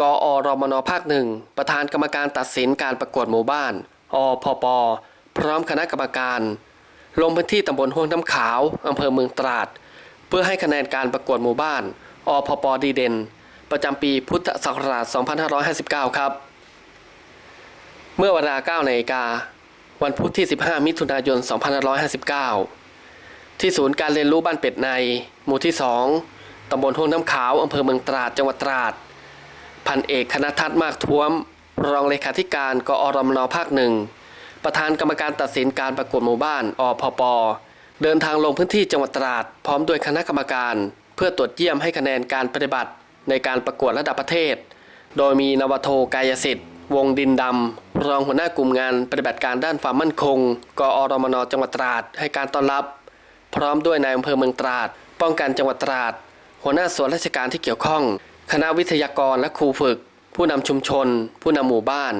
กรอรมนภาคหนึ่งประธานกรรมการตัดสินการประกวดหมู่บ้าน อพป พร้อมคณะกรรมการ ลงพื้นที่ตำบลห้วยน้ำขาวอำเภอเมืองตราด เพื่อให้คะแนนการประกวดหมู่บ้าน อพป ดีเด่น ประจำปีพุทธศักราช 2559 ครับ เมื่อเวลา9นาฬิกาวันพุธที่ 15 มิถุนายน 2559 ที่ศูนย์การเรียนรู้บ้านเป็ดใน หมู่ที่ 2 ตำบลห้วยน้ำขาว อำเภอเมืองตราด จังหวัดตราด พันเอกคณทัศน์มากท้วม รองเลขาธิการกอรมนภาคหนึ่ง ประธานกรรมการตัดสินการประกวดหมู่บ้านอพปเดินทางลงพื้นที่จังหวัดตราด พร้อมด้วยคณะกรรมการ เพื่อตรวจเยี่ยมให้คะแนนการปฏิบัติในการประกวดระดับประเทศ โดยมีนวโทกายสิทธิ์ วงดินดำ รองหัวหน้ากลุ่มงานปฏิบัติการด้านความมั่นคง กอรมนจังหวัดตราดให้การต้อนรับ พร้อมด้วยนายอำเภอเมืองตราด ป้องกันจังหวัดตราด หัวหน้าส่วนราชการที่เกี่ยวข้อง คณะวิทยากรและครูฝึก ผู้นำชุมชน ผู้นำหมู่บ้าน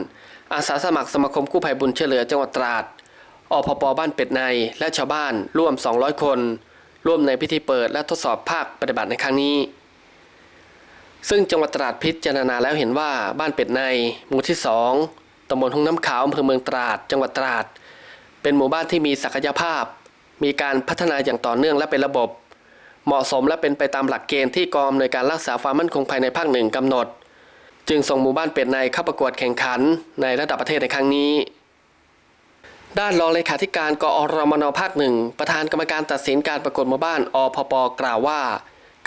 อาสาสมัครสมาคมกู้ภัยบุญช่วยเหลือจังหวัดตราดอพปบ้านเป็ดในและชาวบ้านร่วม 200 คน ร่วมในพิธีเปิดและทดสอบภาคปฏิบัติในครั้งนี้ ซึ่งจังหวัดตราดพิจารณาแล้วเห็นว่าบ้านเป็ดใน หมู่ที่ 2ตำบลทุ่งน้ำขาวอำเภอเมืองตราด จังหวัดตราด เป็นหมู่บ้านที่มีศักยภาพ มีการพัฒนาอย่างต่อเนื่องและเป็นระบบ เหมาะสมและเป็นไปตามหลักเกณฑ์ที่กองอำนวยการรักษาความมั่นคงภายในภาคหนึ่งกำหนด จึงส่งหมู่บ้านเป็ดในเข้าประกวดแข่งขันในระดับประเทศในครั้งนี้ ด้านรองเลขาธิการกอรมนภาคหนึ่งประธานกรรมการตัดสินการประกวดหมู่บ้านอพปกล่าวว่า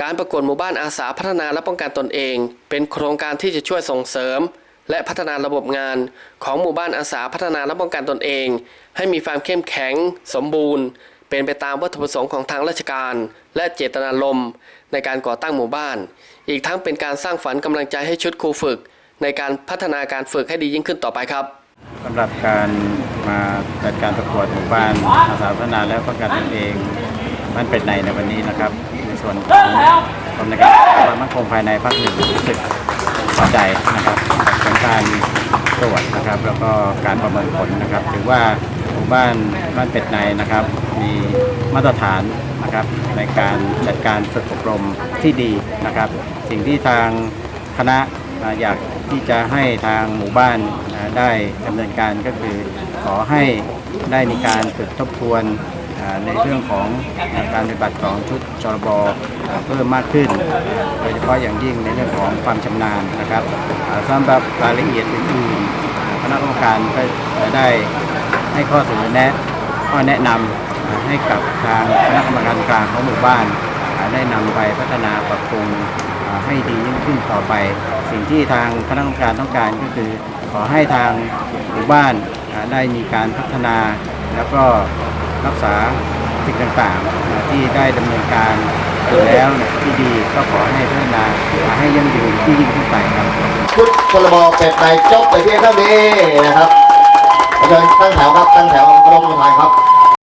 การประกวดหมู่บ้านอาสาพัฒนาและป้องกันตนเอง เป็นโครงการที่จะช่วยส่งเสริมและพัฒนาระบบงานของหมู่บ้านอาสาพัฒนาและป้องกันตนเอง ให้มีความเข้มแข็ง สมบูรณ์ เป็นไปตามวัตถุประสงค์ของทางราชการ และเจตนารมณ์ในการก่อตั้งหมู่บ้าน อีกทั้งเป็นการสร้างฝันกำลังใจให้ชุดครูฝึก ในการพัฒนาการฝึกให้ดียิ่งขึ้นต่อไปครับสำหรับการมาจัดการประกวดหมู่บ้านอาสาพัฒนาและป้องกันตนเองบ้านเป็ดในในวันนี้นะครับในส่วนของกรมในการความมั่นคงภายในภาคหนึ่งรู้สึกพอใจนะครับกับผลการตรวจนะครับ แล้วก็การประเมินผลนะครับ ถือว่าหมู่บ้านบ้านเป็ดในนะครับ มีมาตรฐานนะครับในการจัดการฝึกอบรมที่ดีนะครับ สิ่งที่ทางคณะอยากที่จะให้ทางหมู่บ้านได้ดำเนินการก็คือ ขอให้ได้มีการฝึกทบทวนในเรื่องของการปฏิบัติของชุดจรบอ่าเพิ่มมากขึ้น โดยเฉพาะอย่างยิ่งในเรื่องของความชำนาญนะครับสำหรับรายละเอียดอื่นๆคณะกรรมการก็จะได้ให้ข้อเสนอแนะข้อแนะนำอ่า ให้กับทางคณะกรรมการกลางของหมู่บ้านได้นำไปพัฒนาปรับปรุงให้ดียิ่งขึ้นต่อไป สิ่งที่ทางคณะกรรมการต้องการก็คือ ขอให้ทางหมู่บ้านได้มีการพัฒนา แล้วก็รักษาสิ่งต่างๆ ที่ได้ดำเนินการอยู่แล้วที่ดีก็ขอให้พัฒนาให้ยั่งยืนที่ยิ่งขึ้นไปครับชุดพลบเป็ดในจบไปเพียงเท่านี้นะครับเชิญตั้งแถวครับตั้งแถวกรมทหารครับ